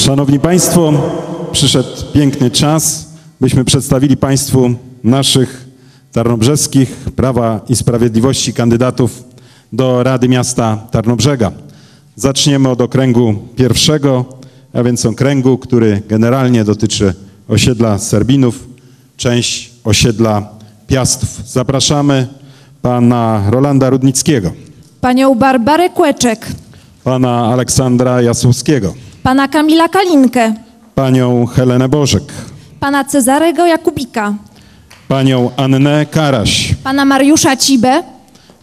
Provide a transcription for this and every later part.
Szanowni Państwo, przyszedł piękny czas, byśmy przedstawili Państwu naszych tarnobrzeskich Prawa i Sprawiedliwości kandydatów do Rady Miasta Tarnobrzega. Zaczniemy od okręgu pierwszego, a więc okręgu, który generalnie dotyczy osiedla Serbinów, część osiedla Piastów. Zapraszamy pana Rolanda Rudnickiego, panią Barbarę Kłeczek, pana Aleksandra Jasłowskiego, pana Kamila Kalinkę, panią Helenę Bożek, pana Cezarego Jakubika, panią Annę Karaś, pana Mariusza Cibę,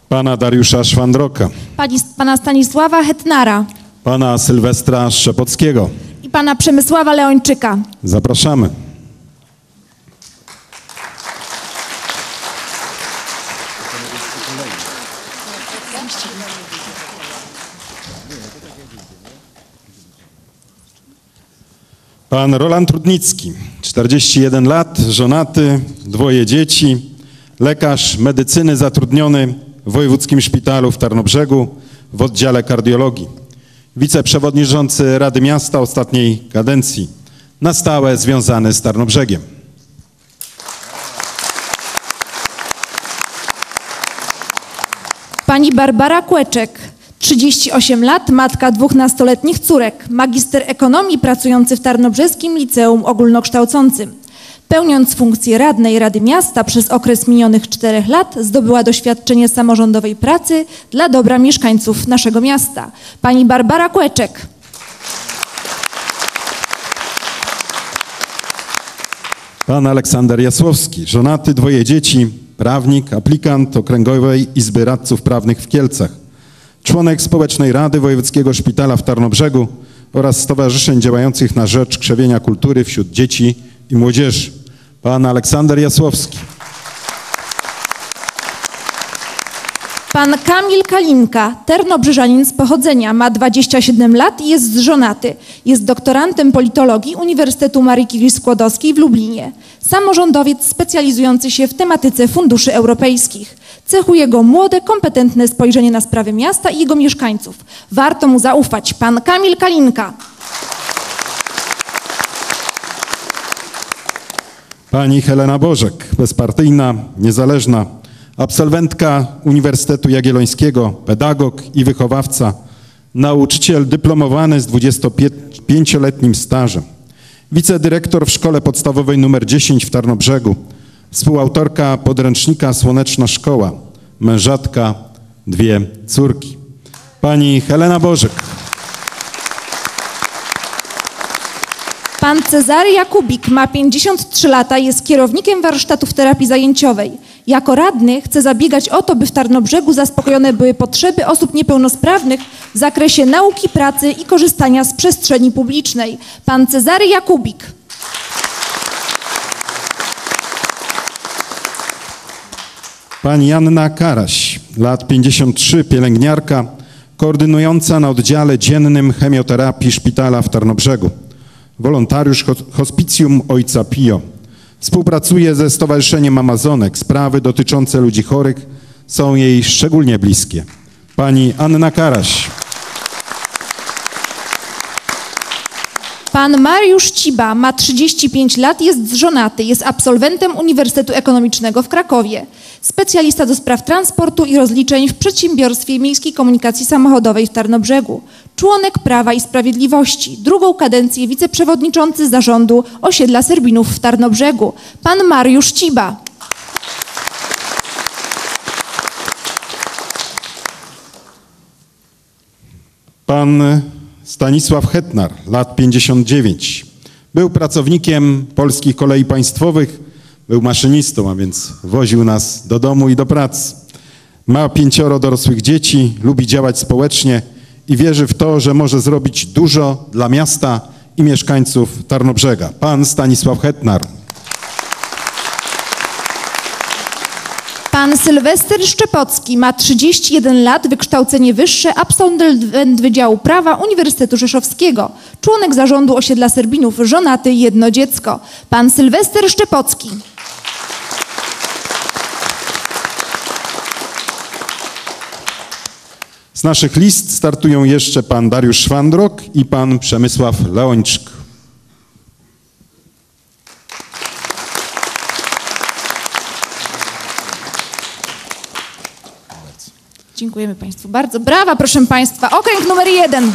pana Dariusza Szwandroka, pani, pana Stanisława Hetnara. Pana Sylwestra Szczepockiego. i pana Przemysława Leończyka. Zapraszamy. Pan Roland Trudnicki, 41 lat, żonaty, dwoje dzieci, lekarz medycyny zatrudniony w Wojewódzkim Szpitalu w Tarnobrzegu w oddziale kardiologii. Wiceprzewodniczący Rady Miasta ostatniej kadencji, na stałe związany z Tarnobrzegiem. Pani Barbara Kłeczek, 38 lat, matka dwóch nastoletnich córek, magister ekonomii pracujący w Tarnobrzeskim Liceum Ogólnokształcącym. Pełniąc funkcję radnej Rady Miasta przez okres minionych czterech lat zdobyła doświadczenie samorządowej pracy dla dobra mieszkańców naszego miasta. Pani Barbara Kłeczek. Pan Aleksander Jasłowski, żonaty, dwoje dzieci, prawnik, aplikant Okręgowej Izby Radców Prawnych w Kielcach, członek Społecznej Rady Wojewódzkiego Szpitala w Tarnobrzegu oraz stowarzyszeń działających na rzecz krzewienia kultury wśród dzieci i młodzieży. Pan Aleksander Jasłowski. Pan Kamil Kalinka, ternobrzyżanin z pochodzenia, ma 27 lat i jest żonaty. Jest doktorantem politologii Uniwersytetu Marii Curie-Skłodowskiej w Lublinie. Samorządowiec specjalizujący się w tematyce funduszy europejskich. Cechuje go młode, kompetentne spojrzenie na sprawy miasta i jego mieszkańców. Warto mu zaufać. Pan Kamil Kalinka. Pani Helena Bożek, bezpartyjna, niezależna, absolwentka Uniwersytetu Jagiellońskiego, pedagog i wychowawca, nauczyciel dyplomowany z 25-letnim stażem, wicedyrektor w Szkole Podstawowej nr 10 w Tarnobrzegu, współautorka podręcznika Słoneczna Szkoła, mężatka, dwie córki. Pani Helena Bożek. Pan Cezary Jakubik ma 53 lata i jest kierownikiem warsztatów terapii zajęciowej. Jako radny chce zabiegać o to, by w Tarnobrzegu zaspokojone były potrzeby osób niepełnosprawnych w zakresie nauki, pracy i korzystania z przestrzeni publicznej. Pan Cezary Jakubik. Pani Janna Karaś, lat 53, pielęgniarka, koordynująca na oddziale dziennym chemioterapii szpitala w Tarnobrzegu. Wolontariusz hospicjum Ojca Pio. Współpracuje ze Stowarzyszeniem Amazonek. Sprawy dotyczące ludzi chorych są jej szczególnie bliskie. Pani Anna Karaś. Pan Mariusz Ciba ma 35 lat, jest żonaty, jest absolwentem Uniwersytetu Ekonomicznego w Krakowie. Specjalista do spraw transportu i rozliczeń w przedsiębiorstwie miejskiej komunikacji samochodowej w Tarnobrzegu. Członek Prawa i Sprawiedliwości. Drugą kadencję wiceprzewodniczący zarządu osiedla Serbinów w Tarnobrzegu. Pan Mariusz Ciba. Pan Stanisław Hetnar, lat 59. Był pracownikiem Polskich Kolei Państwowych, był maszynistą, a więc woził nas do domu i do pracy. Ma pięcioro dorosłych dzieci, lubi działać społecznie i wierzy w to, że może zrobić dużo dla miasta i mieszkańców Tarnobrzega. Pan Stanisław Hetnar. Pan Sylwester Szczepocki ma 31 lat, wykształcenie wyższe, absolwent Wydziału Prawa Uniwersytetu Rzeszowskiego, członek zarządu osiedla Serbinów, żonaty, jedno dziecko. Pan Sylwester Szczepocki. Z naszych list startują jeszcze pan Dariusz Szwandrok i pan Przemysław Leończyk. Dziękujemy Państwu bardzo. Brawa, proszę Państwa. Okręg numer jeden.